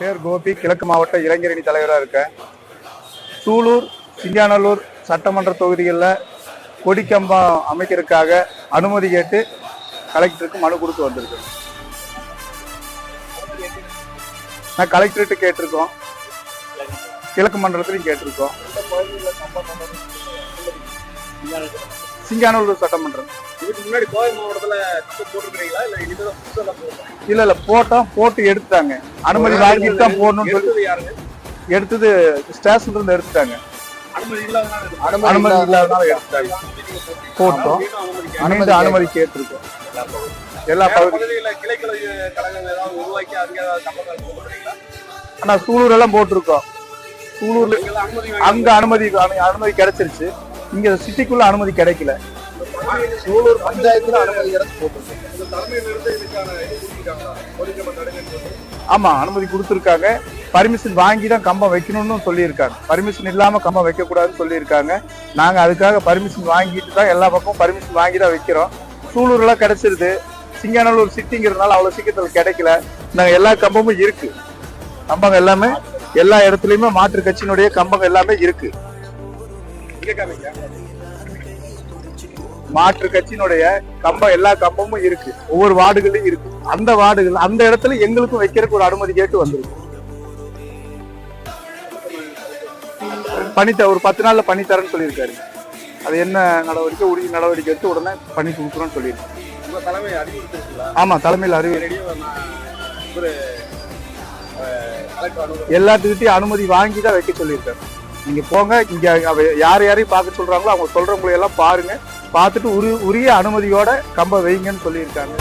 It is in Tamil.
பேர் கோபி கிழக்கு மாவட்ட இளைஞரணி தலைவராக இருக்கேன் சூலூர் சிங்கானல்லூர் சட்டமன்ற தொகுதிகளில் கொடிக்கம்பம் அமைக்கிறதுக்காக அனுமதி கேட்டு கலெக்டருக்கு மனு கொடுத்து வந்திருக்கேன் நான் கலெக்டர்கிட்ட கேட்டிருக்கோம். கிழக்கு மண்டலத்திலையும் கேட்டிருக்கோம். சிங்கானூர் சட்டமன்றம் இதுக்கு முன்னாடி கோவை மாவட்டத்துல போட்டிருக்கீங்களா இல்ல இல்ல இல்ல போட்டோம் போட்டு எடுத்துட்டாங்க. அனுமதி வாங்கிட்டு தான் போடணும்னு சொல்லி எடுத்தது யாருங்க எடுத்தது ஸ்டேஷன்ல இருந்து எடுத்துட்டாங்க. அனுமதி இல்லாதனால எடுத்துட்டாங்க. போட்டோம். அனுமதி அனுமதி கேட்டிருக்கோம். எல்லா வேற பகுதி பகுதிகளில் கிளைக்கலை கழகங்கள் ஏதாவது உருவாக்கி சூலூர் எல்லாம் போட்டிருக்கோம். சூலூர்ல அங்க அனுமதி அனு- அனுமதி கிடைச்சிருச்சு. இங்க சிட்டிக்குள்ள அனுமதி கிடைக்கல. சூலூர் பஞ்சாயத்துல அனுமதி சொல்லி ஆமா அனுமதி கொடுத்துருக்காங்க. பர்மிஷன் வாங்கி தான் கம்பம் வைக்கணும்னு சொல்லியிருக்காங்க. பர்மிஷன் இல்லாம கம்பம் வைக்கக்கூடாதுன்னு சொல்லியிருக்காங்க. நாங்க அதுக்காக பர்மிஷன் வாங்கிட்டு தான் எல்லா பக்கமும் பர்மிஷன் வாங்கி தான் வைக்கிறோம். சூலூர்லாம் கிடைச்சிருது. சிங்கானல்லூர் சிட்டிங்கிறதுனால அவ்வளவு சீக்கிரத்தில் கிடைக்கல. நாங்க எல்லா கம்பமும் இருக்கு. கம்பங்க எல்லாமே எல்லா இடத்துலயுமே மாற்று கட்சியினுடைய கம்பங்க எல்லாமே இருக்கு. மாற்று கட்சியினுடைய கம்பம் எல்லா கம்பமும் இருக்கு. ஒவ்வொரு வார்டுகள்லயும் இருக்கு. அந்த வார்டுகள் அந்த இடத்துல எங்களுக்கும் வைக்கிறதுக்கு ஒரு அனுமதி கேட்டு வந்திருக்கு. பண்ணித்த ஒரு பத்து நாள்ல பண்ணி தரேன்னு சொல்லியிருக்காரு. அது என்ன நடவடிக்கை? உரிய நடவடிக்கை எடுத்து உடனே பண்ணி கொடுக்குறோம்னு அறிவுறுத்திருக்கீங்களா ஆமா தலைமையில் அறிவு எல்லாத்துக்கிட்டையும் அனுமதி வாங்கி தான் வைக்க சொல்லியிருக்காரு. நீங்க போங்க. இங்க யார் யாரையும் பார்க்க சொல்றாங்களோ அவங்க சொல்றவங்களை எல்லாம் பாருங்க. பார்த்துட்டு உரி உரிய அனுமதியோட கம்ப வைங்கன்னு சொல்லியிருக்காங்க.